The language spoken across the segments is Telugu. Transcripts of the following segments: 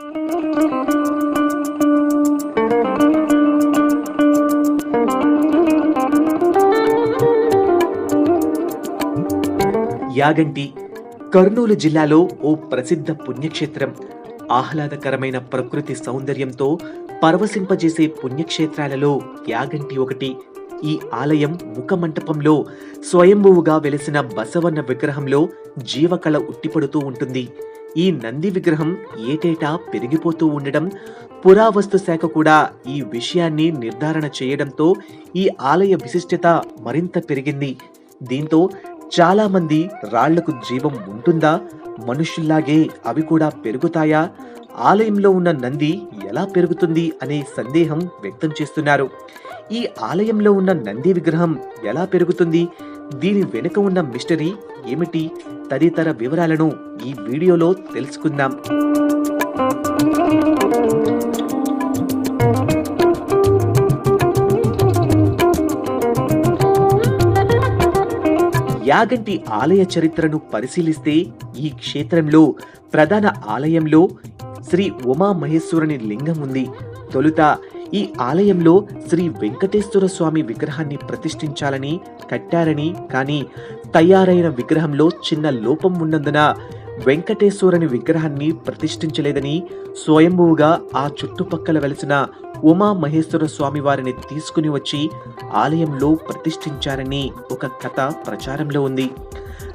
యాగంటి కర్నూలు జిల్లాలో ఓ ప్రసిద్ధ పుణ్యక్షేత్రం. ఆహ్లాదకరమైన ప్రకృతి సౌందర్యంతో పరవశింపజేసే పుణ్యక్షేత్రాలలో యాగంటి ఒకటి. ఈ ఆలయం ముఖమంటపంలో స్వయంభువుగా వెలిసిన బసవన్న విగ్రహంలో జీవకళ ఉట్టిపడుతూ ఉంటుంది. ఈ నంది విగ్రహం ఏటేటా పెరిగిపోతూ ఉండడం పురావస్తు శాఖ కూడా ఈ విషయాన్ని నిర్ధారణ చేయడంతో ఈ ఆలయ విశిష్టత మరింత పెరిగింది. దీంతో చాలామంది రాళ్ళకు జీవం ఉంటుందా? మనుషుల్లాగే అవి కూడా పెరుగుతాయా? ఆలయంలో ఉన్న నంది ఎలా పెరుగుతుంది అనే సందేహం వ్యక్తం చేస్తున్నారు. ఈ ఆలయంలో ఉన్న నంది విగ్రహం ఎలా పెరుగుతుంది? దీని వెనుక ఉన్న మిస్టరీ ఏమిటి? తదితర వివరాలను ఈ వీడియోలో తెలుసుకుందాం. యాగంటి ఆలయ చరిత్రను పరిశీలిస్తే ఈ క్షేత్రంలో ప్రధాన ఆలయంలో శ్రీ ఉమామహేశ్వరుని లింగం ఉంది. తొలుత ఈ ఆలయంలో శ్రీ వెంకటేశ్వర స్వామి విగ్రహాన్ని ప్రతిష్ఠించాలని కట్టారని కానీ తయారైన విగ్రహంలో చిన్న లోపం ఉన్నందున వెంకటేశ్వరుని విగ్రహాన్ని ప్రతిష్ఠించలేదని స్వయంభువుగా ఆ చుట్టుపక్కల వెలిసిన ఉమా మహేశ్వర స్వామి వారిని తీసుకుని వచ్చి ఆలయంలో ప్రతిష్ఠించారని ఒక కథ ప్రచారంలో ఉంది.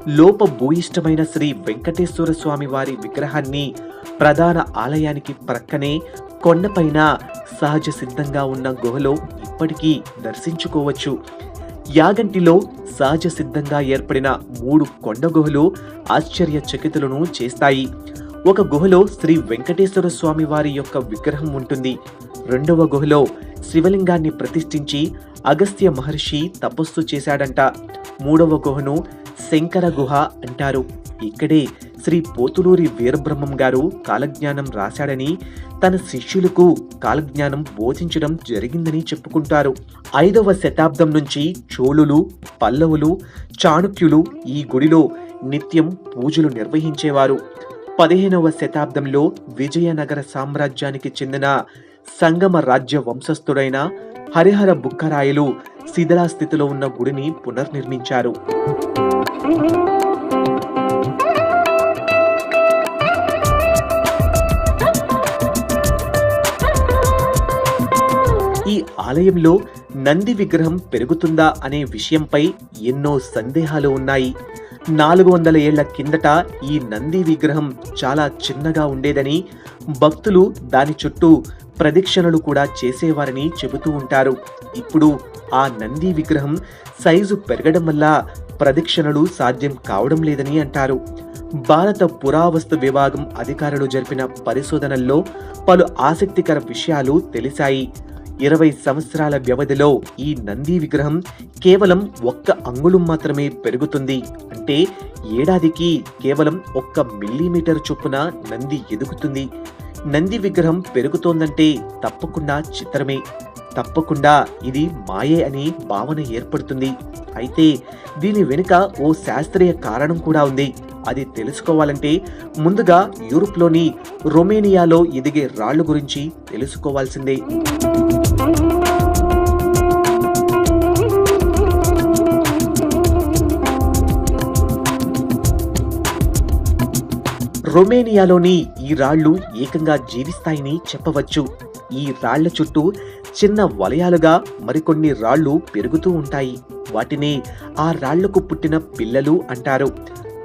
లోపభూయిష్టమైన శ్రీ వెంకటేశ్వర స్వామి వారి విగ్రహాన్ని ప్రధాన ఆలయానికి ప్రక్కనే కొండపైన సహజ సిద్ధంగా ఉన్న గుహలో ఇప్పటికీ దర్శించుకోవచ్చు. యాగంటిలో సహజ సిద్ధంగా ఏర్పడిన మూడు కొండ గుహలు ఆశ్చర్యచకితులను చేస్తాయి. ఒక గుహలో శ్రీ వెంకటేశ్వర స్వామి వారి యొక్క విగ్రహం ఉంటుంది. రెండవ గుహలో శివలింగాన్ని ప్రతిష్ఠించి అగస్త్య మహర్షి తపస్సు చేశాడంట. మూడవ గుహను శంకర గుహ అంటారు. ఇక్కడే శ్రీ పోతులూరి వీరబ్రహ్మం గారు కాలజ్ఞానం రాశాడని తన శిష్యులకు కాలజ్ఞానం బోధించడం జరిగిందని చెప్పుకుంటారు. ఐదవ శతాబ్దం నుంచి చోళులు పల్లవులు చాణుక్యులు ఈ గుడిలో నిత్యం పూజలు నిర్వహించేవారు. పదిహేనవ శతాబ్దంలో విజయనగర సామ్రాజ్యానికి చెందిన సంగమ రాజ్య వంశస్థుడైన హరిహర బుక్కరాయలు శిథిలా స్థితిలో ఉన్న గుడిని పునర్నిర్మించారు. ఈ ఆలయంలో నంది విగ్రహం పెరుగుతుందా అనే విషయంపై ఎన్నో సందేహాలు ఉన్నాయి. నాలుగు వందల ఏళ్ళ కిందట ఈ నంది విగ్రహం చాలా చిన్నగా ఉండేదని భక్తులు దాని చుట్టూ ప్రదక్షిణలు కూడా చేసేవారని చెబుతూ ఉంటారు. ఇప్పుడు ఆ నంది విగ్రహం సైజు పెరగడం వల్ల ప్రదక్షిణలు సాధ్యం కావడం లేదని అంటారు. భారత పురావస్తు విభాగం అధికారులు జరిపిన పరిశోధనల్లో పలు ఆసక్తికర విషయాలు తెలిసాయి ఇరవై సంవత్సరాల వ్యవధిలో ఈ నంది విగ్రహం కేవలం ఒక్క అంగుళం మాత్రమే పెరుగుతుంది. అంటే ఏడాదికి కేవలం ఒక్క మిల్లీమీటర్ చొప్పున నంది ఎదుగుతుంది. నంది విగ్రహం పెరుగుతోందంటే తప్పకుండా చిత్రమే తప్పకుండా ఇది మాయే అనే భావన ఏర్పడుతుంది. అయితే దీని వెనుక ఓ శాస్త్రీయ కారణం కూడా ఉంది. అది తెలుసుకోవాలంటే ముందుగా యూరోప్లోని రొమేనియాలో ఎదిగే రాళ్ళు గురించి తెలుసుకోవాల్సిందే. రొమేనియాలోని ఈ రాళ్ళు ఏకంగా జీవిస్తాయని చెప్పవచ్చు. ఈ రాళ్ళ చుట్టూ చిన్న వలయాలుగా మరికొన్ని రాళ్ళు పెరుగుతూ ఉంటాయి. వాటిని ఆ రాళ్ళకు పుట్టిన పిల్లలు అంటారు.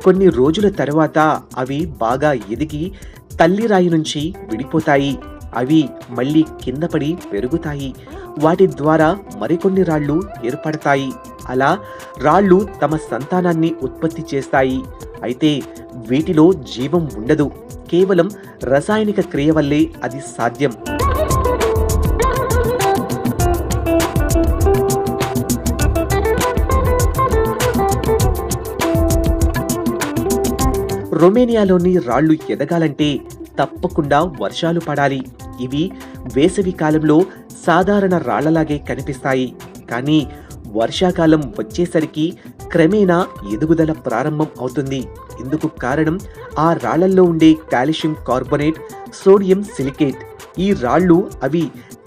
కొన్ని రోజుల తర్వాత అవి బాగా ఎదిగి తల్లి రాయి నుంచి విడిపోతాయి. అవి మళ్ళీ కింద పడి పెరుగుతాయి. వాటి ద్వారా మరికొన్ని రాళ్ళు ఏర్పడతాయి. అలా రాళ్ళు తమ సంతానాన్ని ఉత్పత్తి చేస్తాయి. అయితే వీటిలో జీవం ఉండదు. కేవలం రసాయనిక క్రియ వల్లే అది సాధ్యం. రొమేనియాలోని రాళ్ళు ఎదగాలంటే తప్పకుండా వర్షాలు పడాలి. ఇవి వేసవి కాలంలో సాధారణ రాళ్ళలాగే కనిపిస్తాయి. కానీ వర్షాకాలం వచ్చేసరికి క్రమేణా ఎదుగుదల ప్రారంభం అవుతుంది. ఇందుకు కారణం ఆ రాళ్ళల్లో ఉండే కాల్షియం కార్బోనేట్ సోడియం సిలికేట్. ఈ రాళ్ళు అవి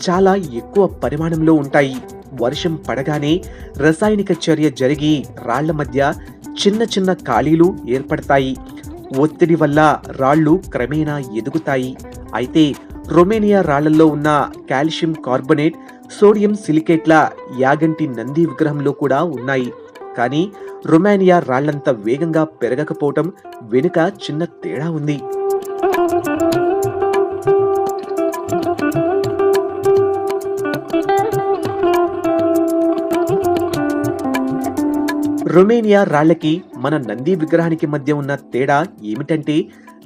చాలా ఎక్కువ పరిమాణంలో ఉంటాయి. వర్షం పడగానే రసాయనిక చర్య జరిగి రాళ్ళ మధ్య చిన్న చిన్న ఖాళీలు ఏర్పడతాయి. ఒత్తిడి వల్ల రాళ్ళు క్రమేణా ఎదుగుతాయి. అయితే రొమేనియా రాళ్ళలో ఉన్న కాల్షియం కార్బోనేట్ సోడియం సిలికేట్ల యాగంటి నంది విగ్రహంలో కూడా ఉన్నాయి. కానీ రొమానియా రాళ్ళంత వేగంగా పెరగకపోవటం వెనుక చిన్న తేడా ఉంది. రొమేనియా రాళ్ళకి మన నంది విగ్రహానికి మధ్య ఉన్న తేడా ఏమిటంటే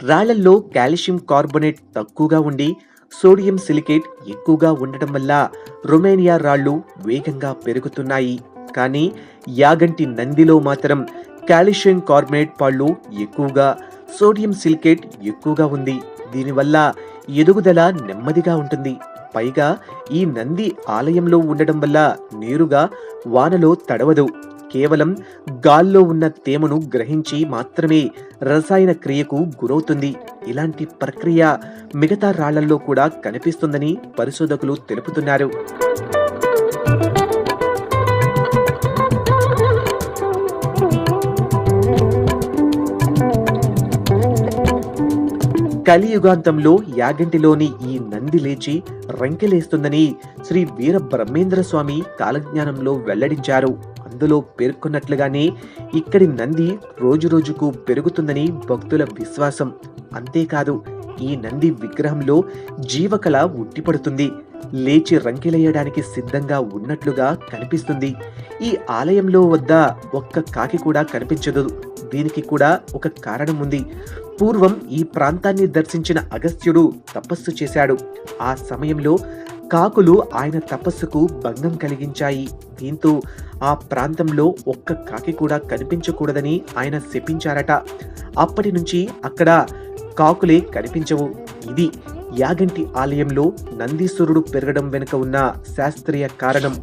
రాళ్ళల్లో కాల్షియం కార్బోనేట్ తక్కువగా ఉండి సోడియం సిలికేట్ ఎక్కువగా ఉండటం వల్ల రొమేనియా రాళ్ళు వేగంగా పెరుగుతున్నాయి. కానీ యాగంటి నందిలో మాత్రం కాల్షియం కార్బోనేట్ పాళ్ళు ఎక్కువగా సోడియం సిలికేట్ ఎక్కువగా ఉంది. దీనివల్ల ఎదుగుదల నెమ్మదిగా ఉంటుంది. పైగా ఈ నంది ఆలయంలో ఉండడం వల్ల నేరుగా వానలో తడవదు. కేవలం గాల్లో ఉన్న తేమను గ్రహించి మాత్రమే రసాయన క్రియకు గురవుతుంది. ఇలాంటి ప్రక్రియ మిగతా రాళ్ళల్లో కూడా కనిపిస్తుందని పరిశోధకులు తెలుపుతున్నారు. కలియుగాంతంలో యాగంటిలోని ఈ నంది లేచి రంకెలేస్తుందని శ్రీ వీర బ్రహ్మేంద్ర స్వామి కాలజ్ఞానంలో వెల్లడించారు. అందులో పేర్కొన్నట్లుగానే ఇక్కడి నంది రోజురోజుకు పెరుగుతుందని భక్తుల విశ్వాసం. అంతేకాదు ఈ నంది విగ్రహంలో జీవకళ ఉట్టిపడుతుంది. లేచి రంకెలేయడానికి సిద్ధంగా ఉన్నట్లుగా కనిపిస్తుంది. ఈ ఆలయంలో వద్ద ఒక్క కాకి కూడా కనిపించదు. దీనికి కూడా ఒక కారణం ఉంది. పూర్వం ఈ ప్రాంతాన్ని దర్శించిన అగస్త్యుడు తపస్సు చేశాడు. ఆ సమయంలో కాకులు ఆయన తపస్సుకు భంగం కలిగించాయి. దీంతో ఆ ప్రాంతంలో ఒక్క కాకి కూడా కనిపించకూడదని ఆయన శపించారట. అప్పటి నుంచి అక్కడ కాకులే కనిపించవు. ఇది యాగంటి ఆలయంలో నందీశ్వరుడు పెరగడం వెనుక ఉన్న శాస్త్రీయ కారణం.